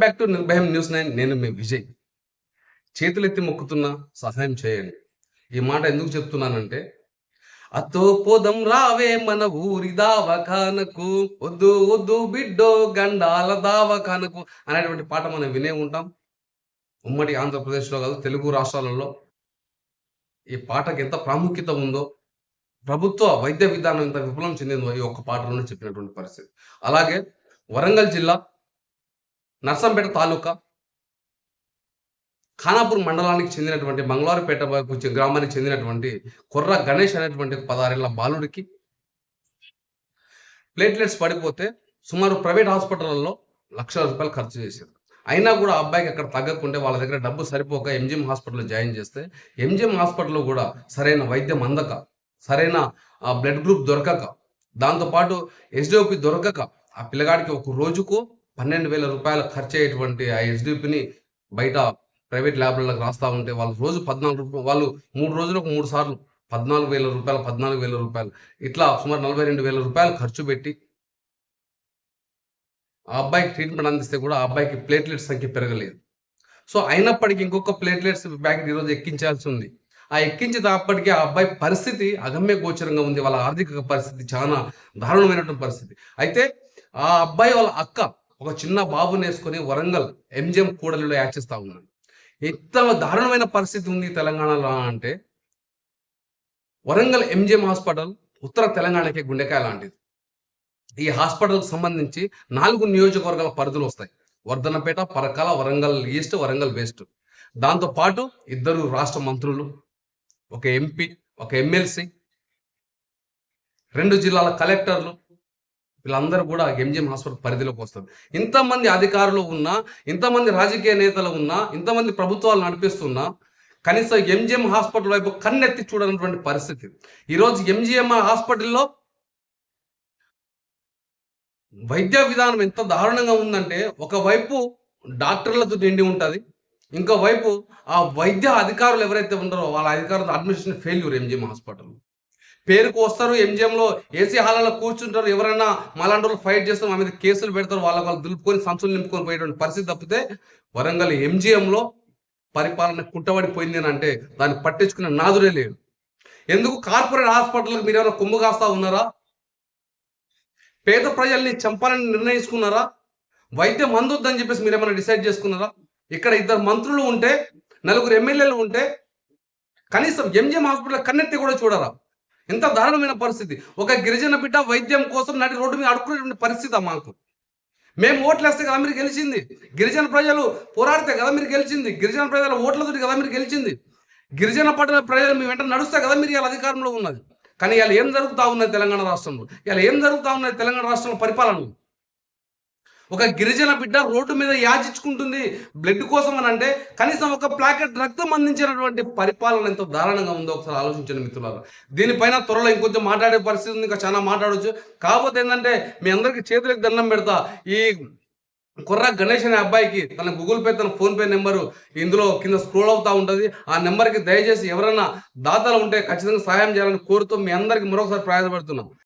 Back to Nirbhayam news nine నేను మీ విజయ్. చేతులెత్తి మొక్కుతున్నా సహాయం చేయండి. ఈ మాట ఎందుకు చెప్తున్నానంటే అతో పోదం రావే మన ఊరి దావఖానకు వద్దు వద్దు బిడ్డో గండాల దావఖానకు అనేటువంటి పాట మనం వినే ఉంటాం. ఉమ్మడి ఆంధ్రప్రదేశ్లో కాదు తెలుగు రాష్ట్రాలలో ఈ పాటకి ఎంత ప్రాముఖ్యత ఉందో ప్రభుత్వ వైద్య విధానం ఎంత విఫలం చెందిందో ఈ ఒక్క పాటలోనే చెప్పినటువంటి పరిస్థితి. అలాగే వరంగల్ జిల్లా నర్సంపేట తాలూకా ఖానాపూర్ మండలానికి చెందినటువంటి మంగళవారిపేట గ్రామానికి చెందినటువంటి కొర్ర గణేష్ అనేటువంటి పదహారేళ్ళ బాలుడికి ప్లేట్లెట్స్ పడిపోతే సుమారు ప్రైవేట్ హాస్పిటల్లో లక్షల రూపాయలు ఖర్చు చేశారు అయినా కూడా అబ్బాయికి అక్కడ తగ్గకుంటే వాళ్ళ దగ్గర డబ్బు సరిపోక ఎంజిఎం హాస్పిటల్లో జాయిన్ చేస్తే ఎంజిఎం హాస్పిటల్లో కూడా సరైన వైద్యం అందక సరైన ఆ బ్లడ్ గ్రూప్ దొరకక దాంతోపాటు ఎస్డిఓపి దొరకక ఆ పిల్లగాడికి ఒక రోజుకు పన్నెండు వేల రూపాయలు ఖర్చు అయ్యేటువంటి ఆ ఎస్డిపిని బయట ప్రైవేట్ ల్యాబ్లకు రాస్తా ఉంటే వాళ్ళు రోజు పద్నాలుగు రూపాయలు వాళ్ళు మూడు రోజులకు మూడు సార్లు పద్నాలుగు వేల రూపాయలు పద్నాలుగు వేల రూపాయలు. ఇట్లా సుమారు నలభై రెండు వేల రూపాయలు ఖర్చు పెట్టి ఆ అబ్బాయికి ట్రీట్మెంట్ అందిస్తే కూడా ఆ అబ్బాయికి ప్లేట్లెట్స్ సంఖ్య పెరగలేదు. సో అయినప్పటికీ ఇంకొక ప్లేట్లెట్స్ ప్యాకెట్ ఈరోజు ఎక్కించాల్సి ఉంది. ఆ ఎక్కించేటప్పటికీ ఆ అబ్బాయి పరిస్థితి అగమ్య గోచరంగా ఉంది. వాళ్ళ ఆర్థిక పరిస్థితి చాలా దారుణమైనటువంటి పరిస్థితి. అయితే ఆ అబ్బాయి వాళ్ళ అక్క ఒక చిన్న బాబుని వేసుకొని వరంగల్ ఎంజిఎం కూడలిలో యాచిస్తా ఉన్నాడు. ఎంత దారుణమైన పరిస్థితి ఉంది తెలంగాణలో అంటే వరంగల్ ఎంజిఎం హాస్పిటల్ ఉత్తర తెలంగాణకి గుండెకాయ లాంటిది. ఈ హాస్పిటల్కి సంబంధించి నాలుగు నియోజకవర్గాల పరిధులు వస్తాయి. Wardhannapet Parkal Warangal east Warangal west. దాంతో పాటు ఇద్దరు రాష్ట్ర మంత్రులు ఒక ఎంపీ ఒక ఎమ్మెల్సీ రెండు జిల్లాల కలెక్టర్లు వీళ్ళందరూ కూడా ఎంజిఎం హాస్పిటల్ పరిధిలోకి వస్తారు. ఇంతమంది అధికారులు ఉన్నా ఇంతమంది రాజకీయ నేతలు ఉన్నా ఇంతమంది ప్రభుత్వాలు నడిపిస్తున్నా కనీసం ఎంజిఎం హాస్పిటల్ వైపు కన్నెత్తి చూడనటువంటి పరిస్థితి. ఈరోజు ఎంజిఎం హాస్పిటల్లో వైద్య విధానం ఎంత దారుణంగా ఉందంటే ఒకవైపు డాక్టర్లతో నిండి ఉంటుంది ఇంకోవైపు ఆ వైద్య అధికారులు ఎవరైతే ఉన్నారో వాళ్ళ అధికారులతో అడ్మినిస్ట్రేషన్ ఫెయిల్యూర్ ఎంజిఎం హాస్పిటల్ పేరుకు వస్తారు ఎంజిఎంలో ఏసీ హాలలో కూర్చుంటారు ఎవరైనా మలాంటి వాళ్ళు ఫైట్ చేస్తారు మా మీద కేసులు పెడతారు వాళ్ళ వాళ్ళు దులుపుకొని సంచులు నింపుకొని పోయేటువంటి పరిస్థితి తప్పితే వరంగల్ ఎంజిఎంలో పరిపాలన కుంటబడిపోయింది అని అంటే దాన్ని పట్టించుకునే నాదుడే లేడు. ఎందుకు? కార్పొరేట్ హాస్పిటల్కి మీరు ఏమైనా కొమ్ము కాస్తా ఉన్నారా? పేద ప్రజల్ని చంపాలని నిర్ణయించుకున్నారా? వైద్యం అందొద్దని చెప్పేసి మీరు ఏమైనా డిసైడ్ చేసుకున్నారా? ఇక్కడ ఇద్దరు మంత్రులు ఉంటే నలుగురు ఎమ్మెల్యేలు ఉంటే కనీసం ఎంజిఎం హాస్పిటల్ కన్నెత్తి కూడా చూడరా? ఎంత దారుణమైన పరిస్థితి. ఒక గిరిజన బిడ్డ వైద్యం కోసం నడి రోడ్డు మీద అడుక్కునేటువంటి పరిస్థితి మాకు. మేము ఓట్లు వేస్తే కదా మీరు గెలిచింది. గిరిజన ప్రజలు పోరాడితే కదా మీరు గెలిచింది. గిరిజన ప్రజల ఓట్లతో కదా మీరు గెలిచింది. గిరిజన పట్ల ప్రజలు మీ వెంట నడుస్తే కదా మీరు ఇలా అధికారంలో ఉన్నది. కానీ ఇలా ఏం జరుగుతా ఉన్నది తెలంగాణ రాష్ట్రంలో? ఇలా ఏం జరుగుతూ ఉన్నది తెలంగాణ రాష్ట్రంలో పరిపాలన ఒక గిరిజన బిడ్డ రోడ్డు మీద యాచించుకుంటుంది బ్లడ్ కోసం అని అంటే కనీసం ఒక ప్లాకెట్ రక్తం అందించినటువంటి పరిపాలన ఎంత దారుణంగా ఉందో ఒకసారి ఆలోచించండి మిత్రులారా. దీనిపైన త్వరలో ఇంకొంచెం మాట్లాడే పరిస్థితి ఉంది ఇంకా చాలా మాట్లాడవచ్చు కాకపోతే ఏంటంటే మీ అందరికీ చేతులకు దండం పెడతా. ఈ కుర్ర గణేష్ అనే అబ్బాయికి తన గూగుల్ పే తన ఫోన్ పే నెంబరు ఇందులో కింద స్క్రోల్ అవుతా ఉంటుంది. ఆ నెంబర్కి దయచేసి ఎవరైనా దాతలు ఉంటే ఖచ్చితంగా సహాయం చేయాలని కోరుతూ మీ అందరికి మరొకసారి ప్రయాసపడుతున్నాం.